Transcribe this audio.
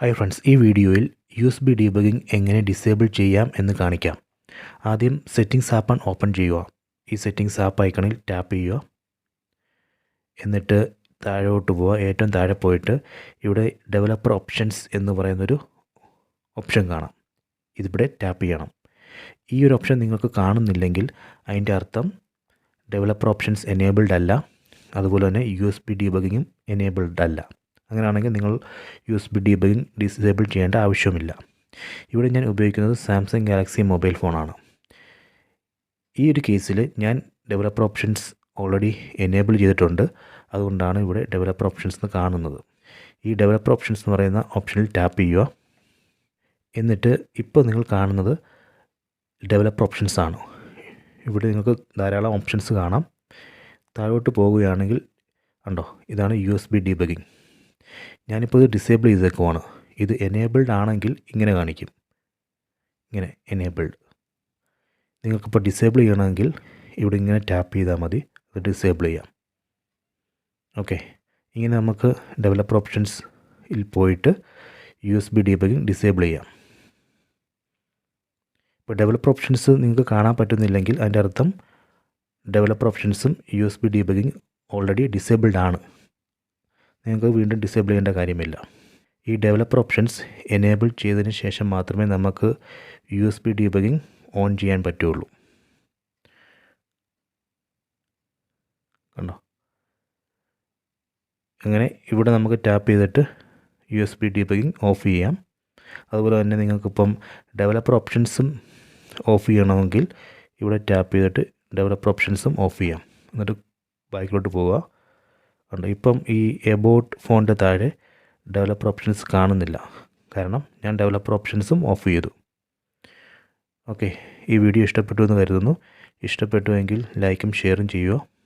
Hi friends ഈ വീഡിയോയിൽ U S B debugging എങ്ങനെ ഡിസേബിൾ ചെയ്യാം എന്ന് കാണിക്കാം. ആദ്യം സെറ്റിംഗ്സ് ആപ്പ് ഓപ്പൺ ചെയ്യുക. ഈ സെറ്റിംഗ്സ് ആപ്പ് ഐക്കണിൽ ടാപ്പ് ചെയ്യുക. എന്നിട്ട് താഴോട്ട് പോവുക. ഏറ്റവും താഴെ പോയിട്ട് ഇവിടെ ഡെവലപ്പർ ഓപ്ഷൻസ് എന്ന് പറയുന്നൊരു ഓപ്ഷൻ കാണാം. ഇതിവിടെ ടാപ്പ് ചെയ്യണം. ഈ ഒരു ഓപ്ഷൻ നിങ്ങൾക്ക് കാണുന്നില്ലെങ്കിൽ അതിന്റെ അർത്ഥം ഡെവലപ്പർ ഓപ്ഷൻസ് എനേബിൾഡ് അല്ല. അതുപോലെ തന്നെ യു എസ് ബി ഡീബഗിങ്ങും എനേബിൾഡ് അല്ല. അങ്ങനെയാണെങ്കിൽ നിങ്ങൾ U S B debugging disable ചെയ്യേണ്ട ആവശ്യമില്ല ഇവിടെ ഞാൻ ഉപയോഗിക്കുന്നത് സാംസങ് ഗാലക്സി മൊബൈൽ ഫോണാണ്. ഈ ഒരു കേസിൽ ഞാൻ ഡെവലപ്പർ ഓപ്ഷൻസ് ഓൾറെഡി എനേബിൾ ചെയ്തിട്ടുണ്ട്. അതുകൊണ്ടാണ് ഇവിടെ ഡെവലപ്പർ ഓപ്ഷൻസ് എന്ന് കാണുന്നത്. ഈ ഡെവലപ്പർ ഓപ്ഷൻസ് എന്ന് പറയുന്ന ഓപ്ഷനിൽ ടാപ്പ് ചെയ്യുക. എന്നിട്ട് ഇപ്പോൾ നിങ്ങൾ കാണുന്നത് ഡെവലപ്പർ ഓപ്ഷൻസ് ആണ്. ഇവിടെ നിങ്ങൾക്ക് ധാരാളം ഓപ്ഷൻസ് കാണാം. താഴോട്ട് പോവുകയാണെങ്കിൽ കണ്ടോ ഇതാണ് യു എസ് ബി ഡീബഗിങ് ഞാനിപ്പോൾ ഇത് ഡിസേബിൾ ചെയ്തേക്കുവാണ് ഇത് എനേബിൾഡ് ആണെങ്കിൽ ഇങ്ങനെ കാണിക്കും. ഇങ്ങനെ എനേബിൾഡ് നിങ്ങൾക്കിപ്പോൾ ഡിസേബിൾ ചെയ്യണമെങ്കിൽ ഇവിടെ ഇങ്ങനെ ടാപ്പ് ചെയ്താൽ മതി. അത് ഡിസേബിൾ ചെയ്യാം. ഓക്കെ ഇങ്ങനെ നമുക്ക് ഡെവലപ്പർ ഓപ്ഷൻസിൽ പോയിട്ട് U S B debugging disable ചെയ്യാം. ഇപ്പോൾ ഡെവലപ്പർ ഓപ്ഷൻസ് നിങ്ങൾക്ക് കാണാൻ പറ്റുന്നില്ലെങ്കിൽ അതിന്റെ അർത്ഥം developer ഓപ്ഷൻസും U S B debugging already disabled ആണ്. നിങ്ങൾക്ക് വീണ്ടും ഡിസേബിൾ ചെയ്യേണ്ട കാര്യമില്ല. ഈ ഡെവലപ്പർ ഓപ്ഷൻസ് എനേബിൾ ചെയ്തതിന് ശേഷം മാത്രമേ നമുക്ക് U S B debugging on ചെയ്യാൻ പറ്റുള്ളൂ. കണ്ടോ? അങ്ങനെ ഇവിടെ നമുക്ക് ടാപ്പ് ചെയ്തിട്ട് U S B debugging off ചെയ്യാം. അതുപോലെ തന്നെ നിങ്ങൾക്കിപ്പം ഡെവലപ്പർ ഓപ്ഷൻസും ഓഫ് ചെയ്യണമെങ്കിൽ ഇവിടെ ടാപ്പ് ചെയ്തിട്ട് ഡെവലപ്പർ ഓപ്ഷൻസും ഓഫ് ചെയ്യാം. എന്നിട്ട് ബാക്കിലോട്ട് പോവുക. ഉണ്ട്. ഇപ്പം ഈ എബൌട്ട് ഫോണിന്റെ താഴെ ഡെവലപ്പർ ഓപ്ഷൻസ് കാണുന്നില്ല. കാരണം ഞാൻ ഡെവലപ്പർ ഓപ്ഷൻസും ഓഫ് ചെയ്തു. ഓക്കെ ഈ വീഡിയോ ഇഷ്ടപ്പെട്ടു എന്ന് കരുതുന്നു. ഇഷ്ടപ്പെട്ടുവെങ്കിൽ ലൈക്കും ഷെയറും ചെയ്യുക.